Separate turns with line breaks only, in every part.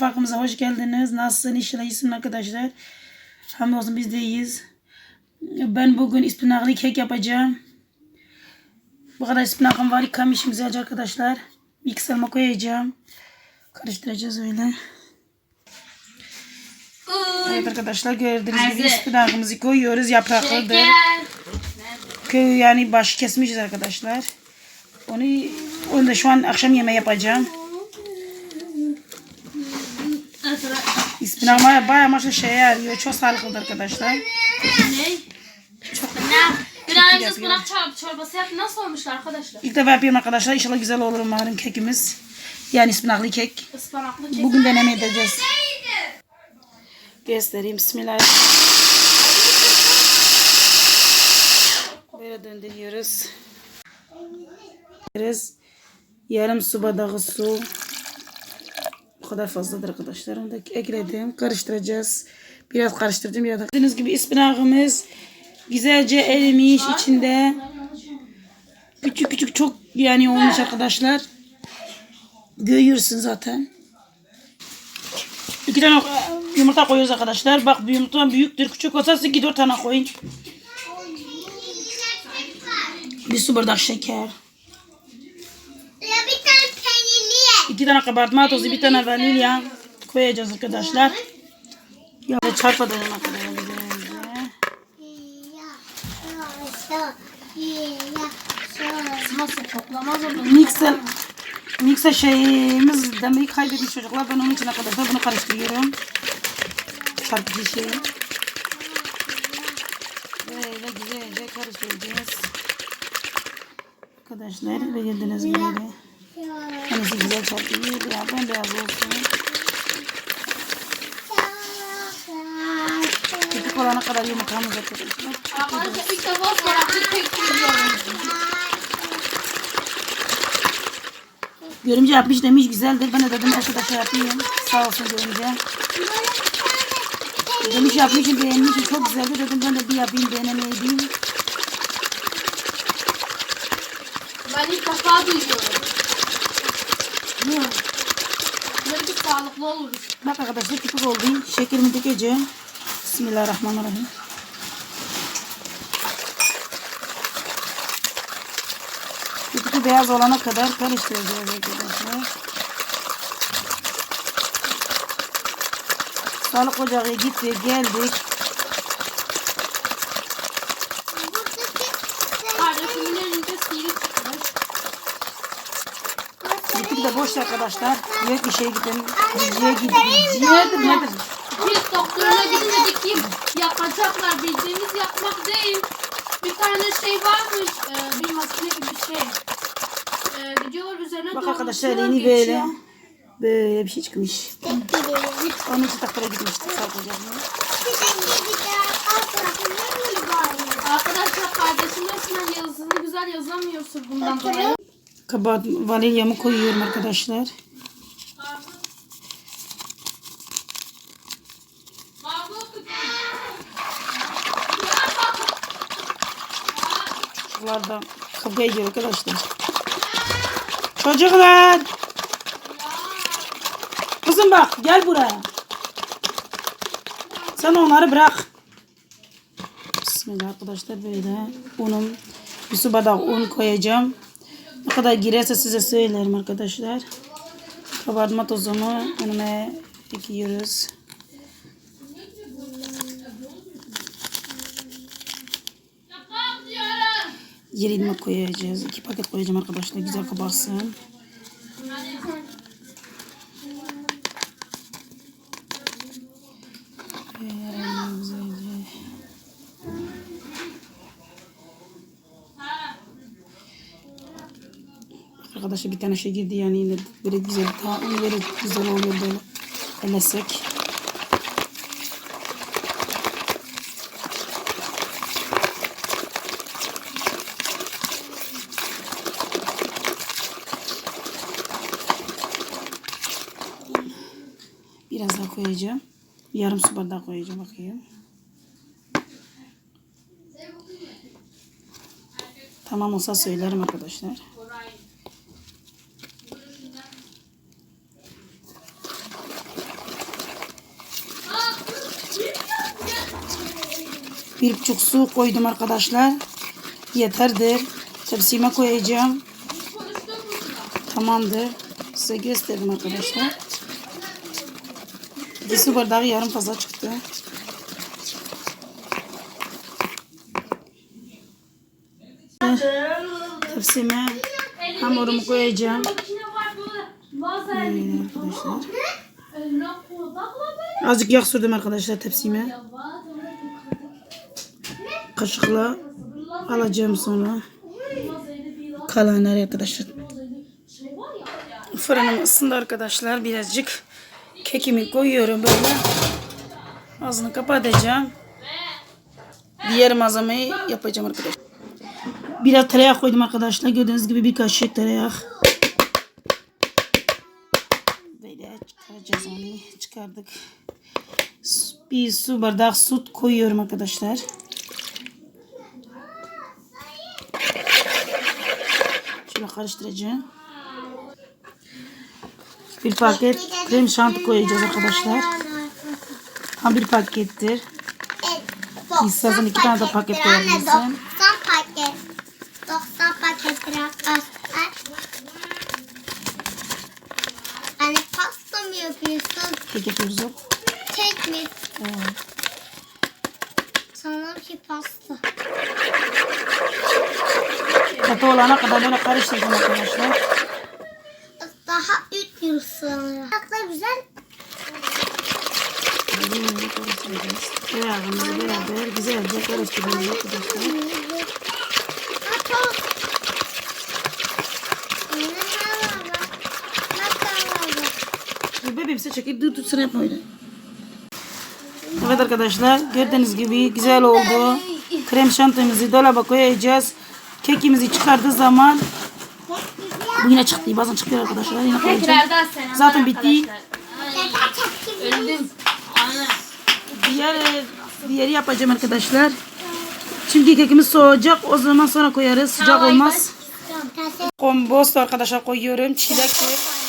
Mutfağımıza hoş geldiniz. Nasılsın? İnşallah iyisin arkadaşlar. Hamdolsun biz de iyiyiz. Ben bugün ispinaklı kek yapacağım. Bu kadar ispinakım var. Yıkamışım güzelce arkadaşlar. Mikserime koyacağım. Karıştıracağız öyle. Evet arkadaşlar gördüğünüz gibi ispinakımızı koyuyoruz. Yapraklıdır. Yani başı kesmişiz arkadaşlar. Onu, onu da şu an akşam yemeği yapacağım. İspinak baya, baya maşa şeye yarıyor. Çok sağlıklıdır arkadaşlar.
Ne? Ne? Bir an önce ıspanak çor- çorbası yaptı. Nasıl olmuşlar arkadaşlar?
İlk defa yapıyorum arkadaşlar. İnşallah güzel olur umarım kekimiz. Yani ispinaklı kek.
Ispanaklı kek.
Bugün deneme edeceğiz. Göstereyim. Bismillahirrahmanirrahim. Böyle. Döndürüyoruz. Yarım su bardağı su. Kadar fazladır arkadaşlar. Onu da ekledim. Karıştıracağız. Biraz karıştırdım. Biraz da. Gördüğünüz gibi ispinakımız güzelce erimiş içinde. Küçük küçük çok yani olmuş arkadaşlar. Görüyorsun zaten. İki tane yumurta koyuyoruz arkadaşlar. Bak yumurta büyüktür. Küçük olsa siz iki dört tane koyun. Bir su bardak şeker. İki tane kabartma tozu, bir tane vanilya koyacağız arkadaşlar. Ya da çarpmadan kadar güzelce. Mikser, mikser şeyimiz demeyi kaybetmiş çocuklar. Ben onun için arkadaşlar bunu karıştırıyorum. Çarpıcı şey. Böyle güzelce karıştıracağız. Arkadaşlar gibi böyle. Kendisi güzel çarpıyor. Biraz bembeyaz olsun. Küçük olana kadar yumurtamız arkadaşlar.
Arkadaşlar ilk defa ıspanaklı kek yiyorum.
Görümce yapmış demiş güzeldir. Ben de dedim arkadaşlar yapayım. Sağ olsun görümce. Demiş yapmışım beğenmişim çok güzeldi dedim ben de bir yapayım denemeyeyim.
Ben ilk defa duyuyorum. Böyle bir sağlıklı oluruz.
Bak arkadaşlar küçük oldu. Şekerimi dökeceğim. Bismillahirrahmanirrahim. Küçük beyaz olana kadar karıştıracağız arkadaşlar. Sağlık ocağı gitti geldik. De boş arkadaşlar. Diyor ki şey gidelim. Diziye gidelim. Nedir nedir?
Biz doktoruna gitmedik ki yapacaklar bildiğimiz yapmak değil. Bir tane şey varmış, e, bir makine gibi bir şey. E, gidiyorlar üzerine
Bak arkadaşlar yeni böyle. Böyle bir şey çıkmış. Onun için takdire gitmiştik ocağına.
Arkadaşlar kardeşim resmen yazısını güzel yazamıyorsun bundan dolayı.
Kabahat vanilyamı koyuyorum arkadaşlar. Çocuklar da kavga ediyor arkadaşlar. Çocuklar. Kızım bak gel buraya. Sen onları bırak. Bismillah arkadaşlar böyle unum bir su bardağı un koyacağım. Kadar girerse size söylerim arkadaşlar. Kabartma tozunu önüme ekiyoruz. Yerine koyacağız. İki paket koyacağım arkadaşlar. Güzel kabarsın. Arkadaşlar bir tane şey girdi yani yine böyle güzel ta böyle güzel oluyor böyle elesek. Biraz daha koyacağım. Yarım su bardağı koyacağım bakayım. Tamam olsa söylerim arkadaşlar. Bir buçuk su koydum arkadaşlar. Yeterdir. Tepsime koyacağım. Tamamdır. Size gösterdim arkadaşlar. Bir su bardağı yarım fazla çıktı. Tepsime hamurumu koyacağım.
Böyle
arkadaşlar. Azıcık yağ sürdüm arkadaşlar tepsime.
Ya var öyle bir
Kaşıkla alacağım sonra. Kalanları arkadaşlar. Fırınım ısındı arkadaşlar. Birazcık kekimi koyuyorum böyle. Ağzını kapatacağım. Diğer malzemeyi yapacağım arkadaşlar. Biraz tereyağı koydum arkadaşlar. Gördüğünüz gibi bir kaşık tereyağı. Böyle çıkaracağız onu. Çıkardık. Bir su bardak süt koyuyorum arkadaşlar. Karıştıracağım. Bir paket krem şanti koyacağız arkadaşlar. Ha bir pakettir. İstersen iki tane de paket koyabilirsin.
90 paket. 90 pakettir arkadaşlar. Hani pasta mı yapıyorsun?
Kek yapıyoruz.
Kek mi?
Evet.
Ki pasta.
Katı olana kadar böyle karıştıracağım arkadaşlar.
Daha ütüyoruz sanırım. Çok da güzel.
Böyle karıştıracağız. Tereyağımızı beraber güzelce karıştırıyoruz arkadaşlar. Bebeğim size çekip dur tutsana yapma öyle. Evet arkadaşlar gördüğünüz gibi güzel oldu. Krem şantimizi dolaba koyacağız. Kekimizi çıkardığı zaman bu yine çıktı. Bazen çıkıyor arkadaşlar. Yine koyacağım. Zaten bitti. Diğer diğeri yapacağım arkadaşlar. Çünkü kekimiz soğuyacak. O zaman sonra koyarız. Sıcak olmaz. Kompost arkadaşlar koyuyorum. Çilektir.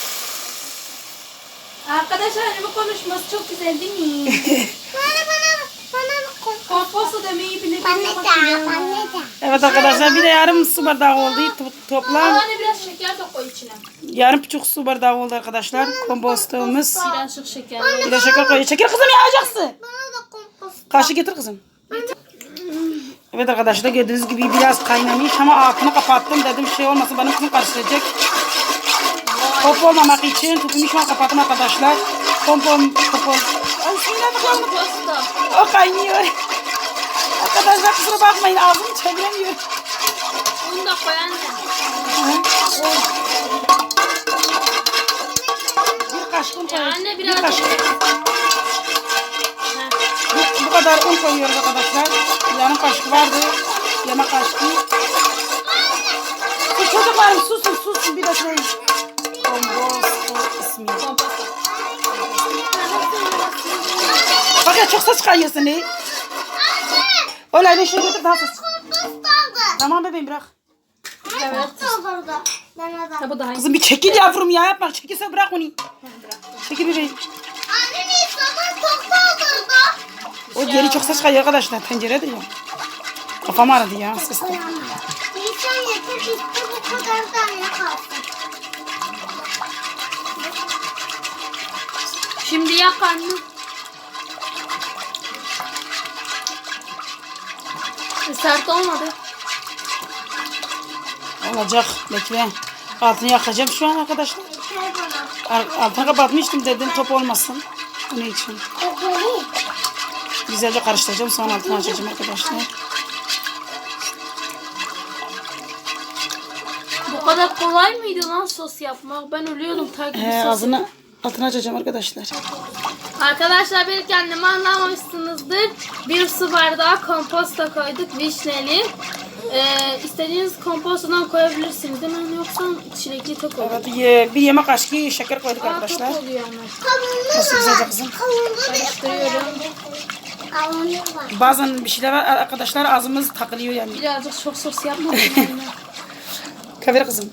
Arkadaşlar hani bu konuşması çok güzel değil mi?
Bana bana bana
Komposto demeyi bile
Bana da bana da.
Evet arkadaşlar bir de yarım su bardağı oldu. To- Toplam
Anne biraz şeker de koy içine.
yarım buçuk su bardağı oldu arkadaşlar. Kompostumuz.
Birazcık şeker.
Bir de şeker koyuyor. Şeker kızım yağacaksın.
Bana da kompost.
Kaşık getir kızım. Evet arkadaşlar gördüğünüz gibi biraz kaynamış ama altını kapattım dedim şey olmasın benim kızım karıştıracak. Top olmamak için tüpümü şu an kapattım arkadaşlar. Pompom.
Komposto.
O kaynıyor. Arkadaşlar kusura bakmayın ağzımı çeviremiyorum.
Bunu da koy anne.
Bir kaşık un
Ya
koyuyoruz.
anne
Bir
biraz.
kaşık. Bu, bu kadar un koyuyoruz arkadaşlar. Yarım kaşık vardı. Yemek kaşığı. Çocuklarım susun susun bir de şey. Komposto ismi.
Komposto.
Bak ya çok ses kayıyorsun ne? Öyle ne şey götür daha
aldı.
Tamam bebeğim bırak.
Da.
Ha bu daha iyi.
Kızım bir çekil yavrum ya yapma. Çekilse bırak onu. Çekil bebeğim.
Anne ne zaman çok doldurdu.
O diğeri çok ses kayıyor arkadaşlar. Tencerede ya. Kafam ağrıdı ya sesten.
Nisan yeter işte bu kadar da ne kalsın.
Şimdi yak anne. E, Sert olmadı.
Olacak. Bekle. Altını yakacağım şu an arkadaşlar. Altını kapatmıştım dedim top olmasın. Bunun için. Güzelce karıştıracağım sonra altını açacağım arkadaşlar.
Bu kadar kolay mıydı lan sos yapmak? Ben ölüyordum takip sos.
ağzını altını açacağım arkadaşlar.
Arkadaşlar belki annemi anlamamışsınızdır. Bir su bardağı komposto koyduk vişneli. Ee, istediğiniz kompostodan koyabilirsiniz değil mi? Yoksa çilekli tok olur.
Evet, ye- bir yemek kaşığı şeker koyduk
Aa, tok
arkadaşlar.
oluyor ama.
Kavunlu
Nasıl güzelce kızım?
Bir
Karıştırıyorum.
Bazen bir şeyler var arkadaşlar ağzımız takılıyor yani.
Birazcık çok sos yapmadım.
Kavir kızım.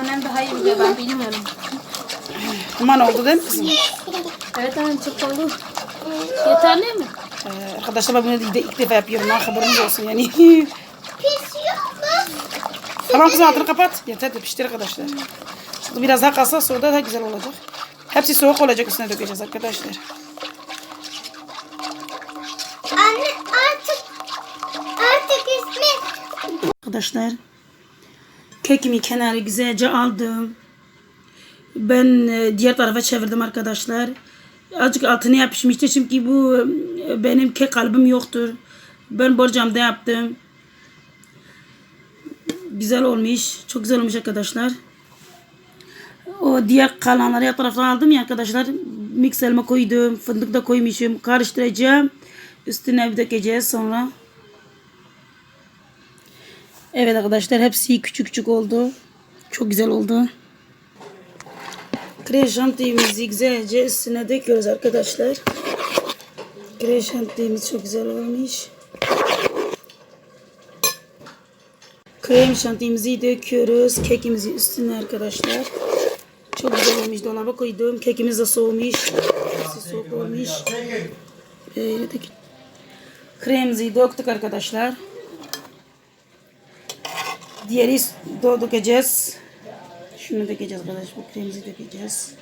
Annem daha iyi biliyor ben bilmiyorum.
Aman oldu değil mi kızım?
Evet annem çok oldu. Yeterli mi?
Ee, arkadaşlar ben bunu ilk, ilk defa yapıyorum. Ha, haberiniz olsun yani.
Pişiyor mu?
tamam kızım altını kapat. Yeter de piştir arkadaşlar. Şimdi biraz daha kalsa sonra daha güzel olacak. Hepsi soğuk olacak üstüne dökeceğiz arkadaşlar.
Anne artık artık ismi
Arkadaşlar kekimi kenarı güzelce aldım. Ben e, diğer tarafa çevirdim arkadaşlar. Azıcık altına yapışmıştı çünkü bu e, benim kek kalıbım yoktur. Ben borcamda yaptım. Güzel olmuş. Çok güzel olmuş arkadaşlar. O diğer kalanları ya taraftan aldım ya arkadaşlar. Mikserime koydum. Fındık da koymuşum. Karıştıracağım. Üstüne bir dökeceğiz sonra. Evet arkadaşlar hepsi küçük küçük oldu. Çok güzel oldu. Krem şantiyemizi güzelce üstüne döküyoruz arkadaşlar. Krem şantiyemiz çok güzel olmuş. Krem şantiyemizi döküyoruz. Kekimizi üstüne arkadaşlar. Çok güzel olmuş. Dolaba koydum. Kekimiz de soğumuş. Hepsi soğuk olmuş. Böyle dök- Kremimizi döktük arkadaşlar. Diğeri dökeceğiz. Şunu dökeceğiz arkadaş. Bu kremimizi dökeceğiz.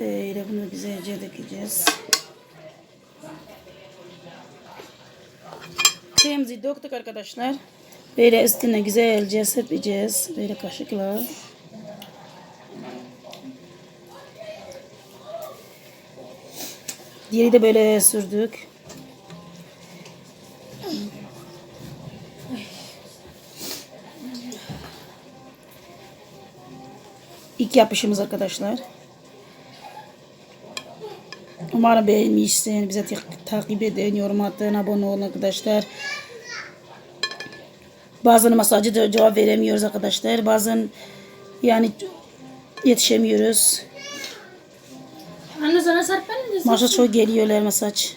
Böyle bunu güzelce dökeceğiz. Kremimizi döktük arkadaşlar. Böyle üstüne güzelce serpeceğiz. Böyle kaşıkla. Diğeri de böyle sürdük. İlk yapışımız arkadaşlar. Umarım beğenmişsin. Bize ta- takip edin, yorum atın, abone olun arkadaşlar. Bazen mesajı da cevap veremiyoruz arkadaşlar. Bazen yani yetişemiyoruz.
Anne sana serpen
Maşa çok geliyorlar mesaj.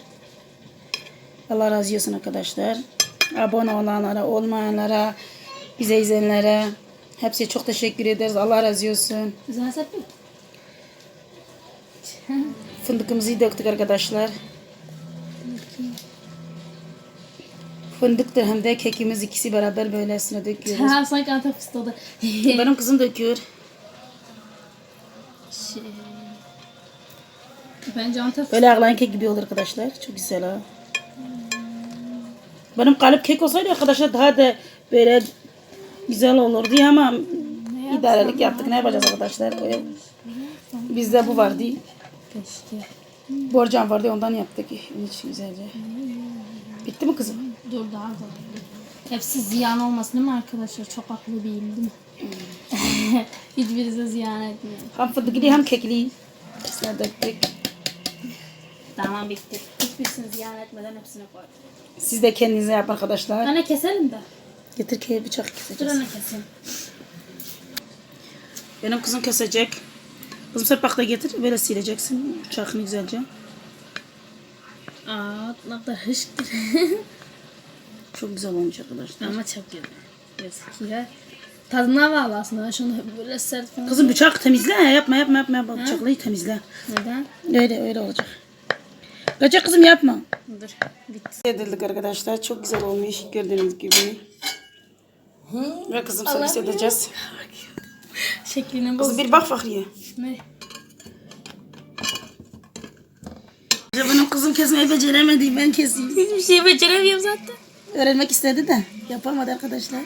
Allah razı olsun arkadaşlar. Abone olanlara, olmayanlara, bize izleyenlere hepsiye çok teşekkür ederiz. Allah razı olsun. Fındıkımızı döktük arkadaşlar. Fındıktır hem de kekimiz ikisi beraber böyle üstüne döküyoruz.
Ha sanki Antep fıstığı.
Benim kızım döküyor.
şey. Bence Antep
Böyle ağlayan kek gibi olur arkadaşlar. Çok güzel ha. Benim kalıp kek olsaydı arkadaşlar daha da böyle güzel olurdu ama idarelik yaptık. Ne yapacağız arkadaşlar? Böyle Bizde bu vardı.
Keşke.
Borcam vardı ondan yaptık. Hiç güzelce. Bitti mi kızım?
Dur daha da. Hepsi ziyan olmasın değil mi arkadaşlar? Çok aklı değilim değil mi? Hiçbirisi ziyan etmiyor.
Hem fındıklı hem kekli. Hepsine döktük.
Tamam bitti. Hiçbirisini ziyan etmeden hepsini koydum.
Siz de kendinize yapın arkadaşlar.
Anne keselim de.
Getir ki bıçak
Dur
keseceğiz.
anne keselim.
Benim kızım kesecek. Kızım serpakta getir. Böyle sileceksin. Bıçakını güzelce.
Aa ne kadar hışktır.
Çok güzel olmuş arkadaşlar.
Ama çok güzel. Gözüküyor. Tadına bağlı aslında. Şunu böyle sert falan.
Kızım bıçak temizle. Yapma yapma yapma. yapma. Bıçaklayı temizle.
Neden?
Öyle öyle olacak. Kaçak kızım yapma.
Dur. Bitti.
Edildik arkadaşlar. Çok güzel olmuş. Gördüğünüz gibi. Ve kızım servis edeceğiz.
Şeklini
Kızım
boz.
bir bak Fahriye.
Ne?
Ya Benim kızım kesmeyi beceremedi. Ben keseyim.
Hiçbir şey beceremiyorum zaten.
Öğrenmek istedi de. Yapamadı arkadaşlar.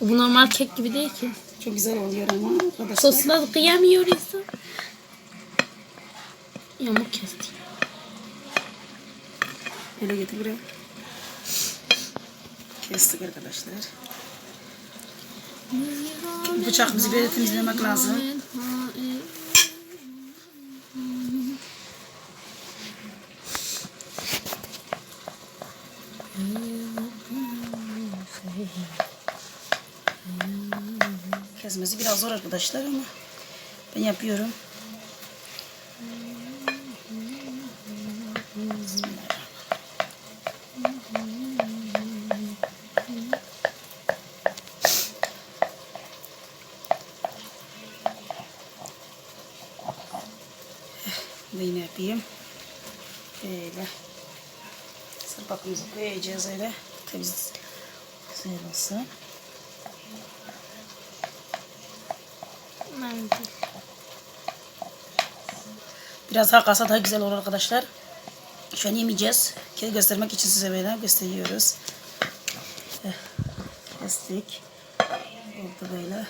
Bu normal kek gibi değil ki.
Çok güzel oluyor ama arkadaşlar.
Sosla kıyamıyor insan. Yamuk kesti.
Böyle getir buraya. Kestik arkadaşlar. Bıçağımızı böyle temizlemek lazım. Kesmesi biraz zor arkadaşlar ama ben yapıyorum. Böyle. Sırpakımızı koyacağız öyle. Temiz güzel olsun.
Mendil.
Biraz daha kalsa daha güzel olur arkadaşlar. Şu an yemeyeceğiz. Kedi göstermek için size böyle gösteriyoruz. Eh, Kestik. Oldu böyle.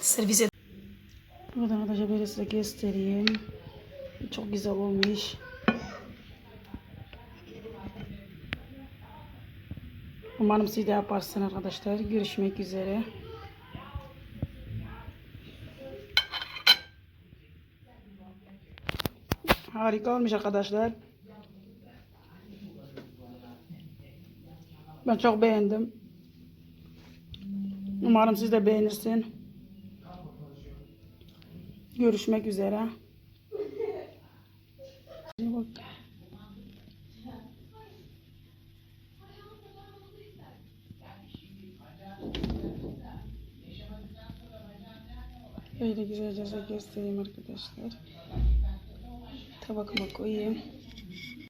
Servis et. Burada arkadaşlar böyle size göstereyim. Çok güzel olmuş. Umarım siz de yaparsınız arkadaşlar. Görüşmek üzere. Harika olmuş arkadaşlar. Ben çok beğendim. Umarım siz de beğenirsin. Görüşmek üzere. Böyle güzelce göstereyim arkadaşlar. Tabakıma koyayım.